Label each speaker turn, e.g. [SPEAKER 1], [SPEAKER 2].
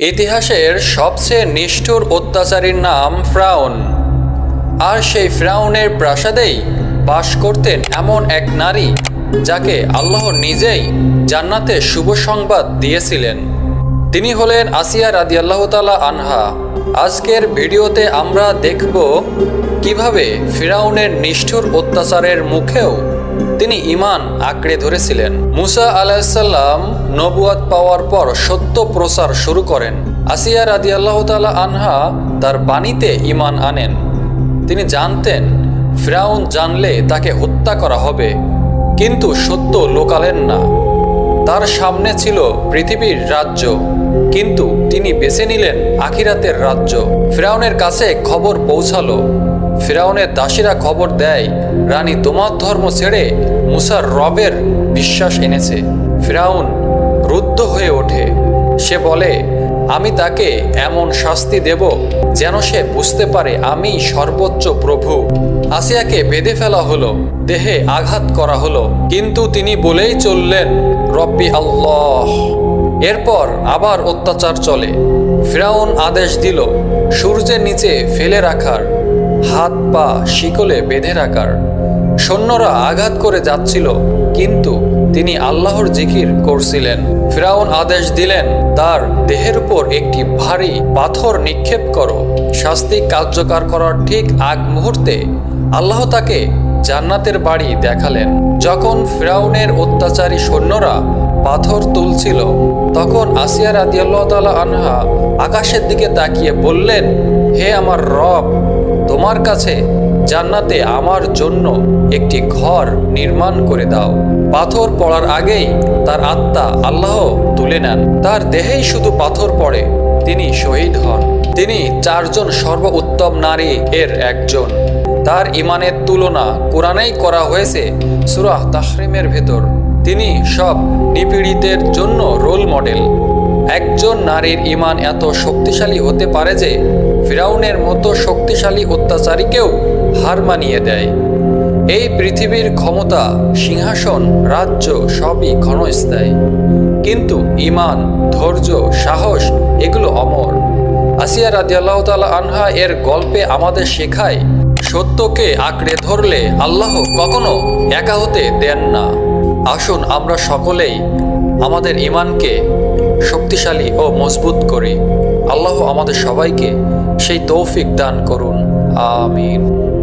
[SPEAKER 1] ইতিহাসের সবচেয়ে নিষ্ঠুর অত্যাচারীর নাম ফ্রাউন। আর সেই ফ্রাউনের প্রাসাদেই বাস করতেন এমন এক নারী যাকে আল্লাহ নিজেই জান্নাতে শুভ সংবাদ দিয়েছিলেন। তিনি হলেন আসিয়া রাদিয়াল্লাহ তালা আনহা। আজকের ভিডিওতে আমরা দেখব কীভাবে ফিরাউনের নিষ্ঠুর অত্যাচারের মুখেও তিনি ইমান আঁকড়ে ধরেছিলেন। মুসা আলাহিসাল্লাম নবুয়াত পাওয়ার পর সত্য প্রচার শুরু করেন। আসিয়া রাদিয়াল্লাহ তালা আনহা তার বাণীতে ইমান আনেন। তিনি জানতেন, ফ্রাউন জানলে তাকে হত্যা করা হবে, কিন্তু সত্য লোকালেন না। তার সামনে ছিল পৃথিবীর রাজ্য, কিন্তু তিনি বেছে নিলেন আখিরাতের রাজ্য। ফিরাউনের কাছে খবর পৌঁছালো। ফিরাউনের দাসীরা খবর দেয়, রানী তোমার ধর্ম ছেড়ে মুসার রবের বিশ্বাস এনেছে। ফিরাউন রুদ্ধ হয়ে ওঠে। সে বলে, আমি তাকে এমন শাস্তি দেব যেন সে বুঝতে পারে আমি সর্বোচ্চ প্রভু। আসিয়াকে বেঁধে ফেলা হলো, দেহে আঘাত করা হলো। কিন্তু তিনি বলেই চললেন, রব্বি আল্লাহ। এরপর আবার অত্যাচার চলে। ফিরাউন আদেশ দিল, সূর্যের নিচে ফেলে রাখার। হাত, পা, শিকলে বেঁধে রাখার। সৈন্যরা আঘাত করে যাচ্ছিল, কিন্তু তিনি আল্লাহর জিকির করছিলেন। ফিরাউন আদেশ দিলেন, তার দেহের উপর একটি ভারী পাথর নিক্ষেপ করো। শাস্তি কার্যকর করার ঠিক আগ মুহূর্তে আল্লাহ তাকে জান্নাতের বাড়ি দেখালেন। যখন ফিরাউনের অত্যাচারী সৈন্যরা পাথর তুলছিল, তখন আসিয়া রাদিয়াল্লাহ তালা আনহা আকাশের দিকে তাকিয়ে বললেন, হে আমার রব তোমার কাছে জান্নাতে আমার জন্য একটি ঘর নির্মাণ করে দাও। পাথর পড়ার আগেই তার আত্মা আল্লাহ তুলে নেন। তার দেহেই শুধু পাথর পড়ে, তিনি শহীদ হন। তিনি চারজন সর্ব উত্তম নারী এর একজন। তার ইমানের তুলনা কোরআনেই করা হয়েছে সুরাহ তাহরিমের ভেতর। তিনি সব নিপীড়িতের জন্য রোল মডেল। একজন নারীর ইমান এত শক্তিশালী হতে পারে যে ফিরাউনের মতো শক্তিশালী অত্যাচারীকেও হার মানিয়ে দেয়। এই পৃথিবীর ক্ষমতা, সিংহাসন, রাজ্য সবই ক্ষণস্থায়ী। কিন্তু ইমান ধৈর্য, সাহস এগুলো অমর। আসিয়া রাদিয়াল্লাহ তালা আনহা এর গল্পে আমাদের শেখায়, সত্যকে আঁকড়ে ধরলে আল্লাহ কখনো একা হতে দেন না। আসুন আমরা সকলেই আমাদের ইমানকে শক্তিশালী ও মজবুত করে। আল্লাহ আমাদের সবাইকে সেই তৌফিক দান করুন। আমিন।